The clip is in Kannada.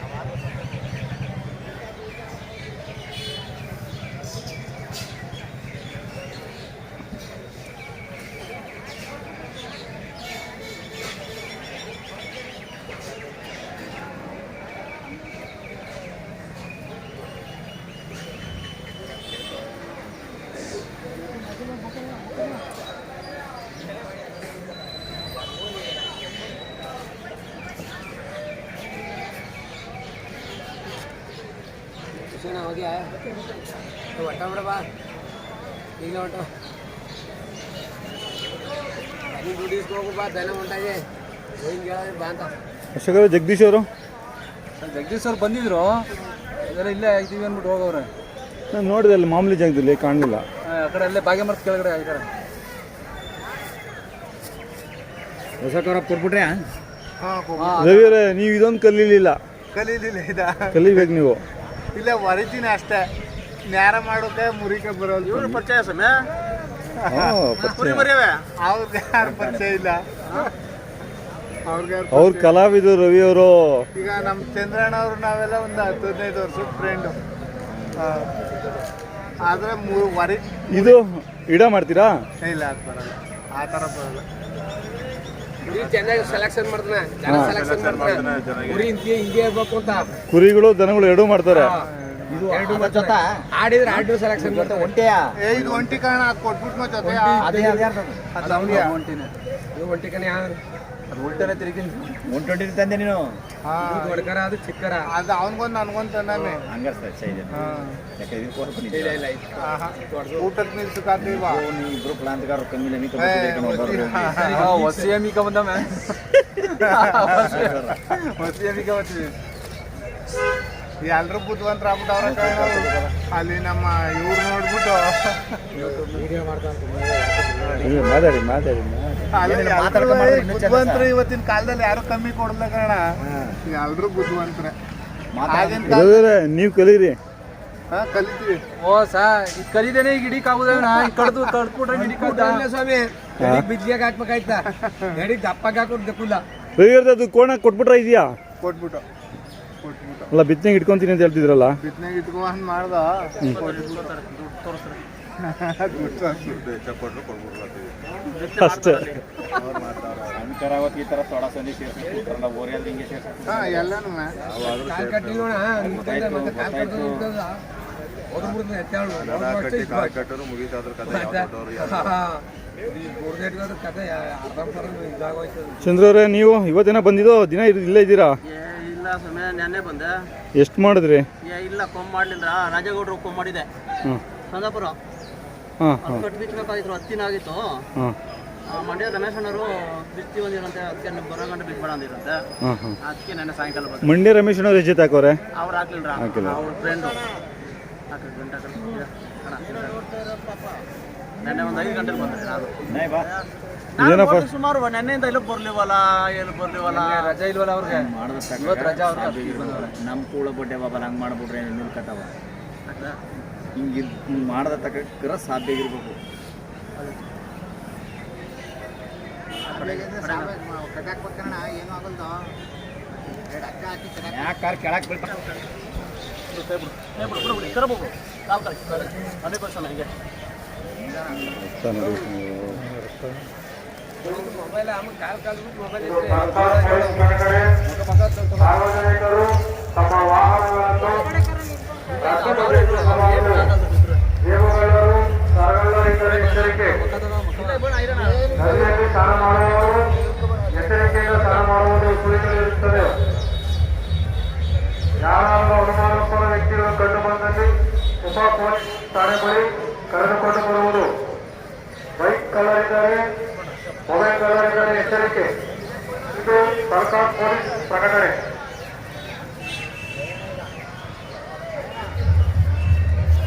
আমার ಶಿಕ್ಷಣ ಹೋಗಿ ಹೊಟ್ಟ ಬಿಡಬಾ ಈಗ ಹೊಟ್ಟು ನೀನು ದುಡ್ಡು ಹೋಗು ಬಾ ದನ ಹೊಂಟಾಗೆ ಹಿಂಗೆ ಹೇಳೋದು ಬಾ ಅಂತ. ಅಶೋಕರ ಜಗದೀಶ್ ಅವರು? ಜಗದೀಶ್ ಅವ್ರು ಬಂದಿದ್ರು. ಇದೆಲ್ಲ ಇಲ್ಲೇ ಇದ್ದೀವಿ ಅಂದ್ಬಿಟ್ಟು ಹೋಗವ್ರೆ. ನಾನು ನೋಡಿದೆ ಅಲ್ಲಿ ಮಾಮೂಲಿ ಜಾಗದಲ್ಲಿ ಕಾಣಲಿಲ್ಲ. ಆ ಕಡೆ ಅಲ್ಲೇ ಬಾಗೆ ಮರದ ಕೆಳಗಡೆ ಆಗಿದ್ದಾರೆ ಹೊಸ ಕವರ ಕೊಟ್ಬಿಟ್ರೆ ರವಿಯವರೇ ನೀವು ಇದೊಂದು ಕಲೀಲಿಲ್ಲ. ಕಲೀಲಿಲ್ಲ ಇದ. ಕಲಿಬೇಕು ನೀವು. ಇಲ್ಲ ಹೊರಿತೀನಿ ಅಷ್ಟೇ. ನ್ಯಾರ ಮಾಡೋಕೆ ಮುರಿಕೆ ಬರೋದು ಇವ್ರು ಪರಿಚಯ ಸಮಯ? ಹಾಂ ಅವ್ರಿಗೆ ಯಾರು ಪರಿಚಯ ಇಲ್ಲ. ಅವ್ರಿಗೆ ಅವ್ರ ಕಲಾವಿದರು ರವಿಯವರು. ಈಗ ನಮ್ಮ ಚಂದ್ರಣ್ಣ ಅವರು ನಾವೆಲ್ಲ ಒಂದು ಹತ್ತು ಹದಿನೈದು ವರ್ಷದ ಫ್ರೆಂಡು ಆದರೆ ಮೂರು ವರಿ ಇದು ಇಡ ಮಾಡ್ತೀರಾ? ಇಲ್ಲ ಅದು ಬರಲ್ಲ. ಆ ಥರ ಬರಲ್ಲ. ಚೆನ್ನಾಗಿ ಸೆಲೆಕ್ಷನ್ ಮಾಡ್ತಾನೆ ಜನ ಸೆಲೆಕ್ಷನ್ ಮಾಡ್ತಾನೆ. ಕುರಿ ಹಿಂಗೆ ಹಿಂಗೆ ಇರ್ಬೇಕು ಅಂತ. ಕುರಿಗಳು ದನಗಳು ಎರಡೂ ಮಾಡ್ತಾರೆ. ಎರಡು ಜೊತೆ. ಆಡಿದ್ರೆ ಆಡಿದ್ರು ಸೆಲೆಕ್ಷನ್ ಮಾಡ್ತಾನೆ ಒಂಟೆಯ? ಏ ಇದು ಒಂಟಿ ಕಾರಣ ಅದು ಕೊಟ್ಬಿಟ್ಟು ಮತ್ತೆ ಜೊತೆ ಅದು ಅವ್ನಿಗೆ. ಹೊಂಟಿನಿ ಇದು ಒಂಟಿ ಕಣೆ ಅದು ಉಲ್ಟನೆ ತಿರುಗಿನ ನೀನು? ಹೊಡ್ಕರ ಅದು ಚಿಕ್ಕರ? ಅದು ಅವನಿಗೊಂದು ನನಗೊಂದು ತಂದಾನೆ ಹಾಂ. ಇಲ್ಲ ಇಲ್ಲ ಇದು. ಆಹಾ. ಊಟಕ್ಕೆ ನಿಲ್ಸಕ್ಕಾಗ್ಲಿಲ್ವಾ ಹೊಸಿ ಅಮಿಕ ಮ್ಯಾಮ್ ಹೊಸಿ ಅಮಿಕ ಬರ್ತೀವಿ ಎಲ್ರು ಬುದ್ಧಿವಂತರ ಆಗ್ಬಿಟ್ಟವ್ರ ಅಲ್ಲಿ ನಮ್ಮ ಇವ್ರು ನೋಡ್ಬಿಟ್ಟು. ಮಾತಾಡಿ ಮಾತಾಡಿ ಬುದ್ಧಿವಂತರು ಇವತ್ತಿನ ಕಾಲದಲ್ಲಿ ಯಾರು ಕಮ್ಮಿ ಕೊಡಲ್ಲ ಕಾರಣ ಎಲ್ರು ಬುದ್ಧವಂತರ. ನೀವ್ ಕಲೀರಿ. ಹಾ, ಕಲಿತೀವಿ. ಓ ಸಾ ಇದು ಕಲಿದೇನೆ ಈಗ ಹಿಡಿಕಾಗುದೇನ ಕಡ್ದು ಕಡ್ದ್ಬಿಟ್ರೆ ಹಿಡಿಕಾಗ್ದ ಇಲ್ಲ ಸ್ವಾಮಿ. ಬಿದ್ಲಿಯಾಗ ಹಾಕ್ಬೇಕಾಯ್ತಾ? ಎಡಿಗ್ ದಪ್ಪಗೆ ಹಾಕೊಂಡು ದಕ್ಕುಲ್ಲ ಅದು ಕೋಣ ಕೊಟ್ಬಿಟ್ರೆ ಇದೆಯಾ? ಕೊಟ್ಬಿಟ್ಟು. ಅಲ್ಲ ಬಿತ್ತನೆಗೆ ಇಟ್ಕೊಂತೀನಿ ಅಂತ ಹೇಳ್ತಿದ್ರಲ್ಲ? ಬಿತ್ತನೆಗೆ ಇಟ್ಕೋ ಅಂತ ಮಾಡ್ದ? ಅಷ್ಟೇ. ಈ ಅರ್ಧಂಬರ್ಧ ಇದಾಗೋಯ್ತು. ಅದು. ಚಂದ್ರವ್ರೆ ನೀವು ಇವತ್ತೇನ ಬಂದಿದ್ದು ದಿನ ಇರ್- ಇಲ್ಲೇ ಇದ್ದೀರಾ? ಸಮಯ ನೆನ್ನೆ ಬಂದೆ. ಎಷ್ಟು ಮಾಡಿದ್ರಿ? ಏ ಇಲ್ಲ ಕೊಮ್ ಮಾಡ್ಲಿಲ್ಲ ರಾಜೇಗೌಡರು ಕೊಮ್ ಮಾಡಿದೆ. ಸಂದಾಪುರ. ಹಾಂ ಕಟ್ ಬಿಚ್ಚಬೇಕಾಗಿತ್ತು ಹತ್ತಿನ ಆಗಿತ್ತು. ಹಾಂ ಆ, ಮಂಡ್ಯ ರಮೇಶ್ ಅಣ್ಣವರು ಬಿತ್ತಿ ಬಂದಿರಂತೆ ಅದಕ್ಕೆ ನೀವು ಬರೋ ಗಂಟೆ ಬಿತ್ಬೇಡ ಅಂದಿರಂತೆ. ಹಾಂ ಹಾಂ ಅದಕ್ಕೆ ನೆನ್ನೆ ಸಾಯಂಕಾಲ ಬಂದೆ. ಮಂಡ್ಯ ರಮೇಶ್ ಅವ್ರ ಹೆಜ್ಜೆ ಹಾಕೋರೆ ಅವ್ರು ಹಾಕ್ಲಿಲ್ಲ ಹಾಕಿಲ್ಲ. ಅವ್ರ ಫ್ರೆಂಡು ಗಂಟೆ ನೆನ್ನೆ ಒಂದು ಐದು ಗಂಟೆಗೆ ಬಂದ್ರಿ ನಾನು. ನಾನು ಸುಮಾರು ನೆನ್ನೆಯಿಂದ ಇಲ್ಲಿ ಬರ್ಲಿವಲ್ಲ ಎಲ್ಲಿ ಬರ್ಲಿವಲ್ಲ? ರಜಾ ಇಲ್ವಲ್ಲ ಅವ್ರಿಗೆ? ಇವತ್ತು ರಜಾ ಅವ್ರಿಗೆ ನಮ್ಮ ಕೂಳ ಬಡ್ಡೆ ಬಾಬಾ ಹಂಗೆ ಮಾಡ್ಬಿಟ್ರೆ ನಿಲ್ಕತ್ತವ? ಹಿಂಗೆ ಮಾಡ್ದ ತಕ್ಕ ಸಾಧ್ಯ ಇರ್ಬೇಕು ಯಾಕಾರ ಕೆಳಕ್ ಬೀಳ್ತಾವ ಏ, ಬಿಡು, ಬಿಡು, ಬಿಡು, ಕಡೆ ಹೋಗು. ಕಾಲ್ ಕಡೆ, ಕಡೆ. ಅದೇ question ಸಾರ್ವಜನಿಕರು ತಮ್ಮ ವಾಹನಗಳನ್ನು ಸಾರ್ವಜನಿಕರ ಎಚ್ಚರಿಕೆ ನದಿಯಲ್ಲಿ ಸ್ನಾನ ಮಾಡುವವರು ಎಚ್ಚರಿಕೆಯಿಂದ ಸ್ನಾನ ಮಾಡುವುದು ಕುರಿತಲ್ಲಿರುತ್ತದೆ ಯಾರಾದರೂ ಅನುಮಾನಾಸ್ಪದ ವ್ಯಕ್ತಿಗಳು ಕಂಡು ಬಂದಲ್ಲಿ ಉಪ ಪೊಲೀಸ್ ಠಾಣೆ ಬಳಿ ಕರೆದುಕೊಂಡು ಬರುವುದು ಬೈಕ್ ಇದ್ದಾರೆ ಮೊಬೈಲ್ ಕಲರ್ ಇದ್ದಾರೆ ಎಚ್ಚರಿಕೆ. ಇದು ಸರ್ಕಾರ ಪೊಲೀಸ್ ಪ್ರಕಟಣೆ.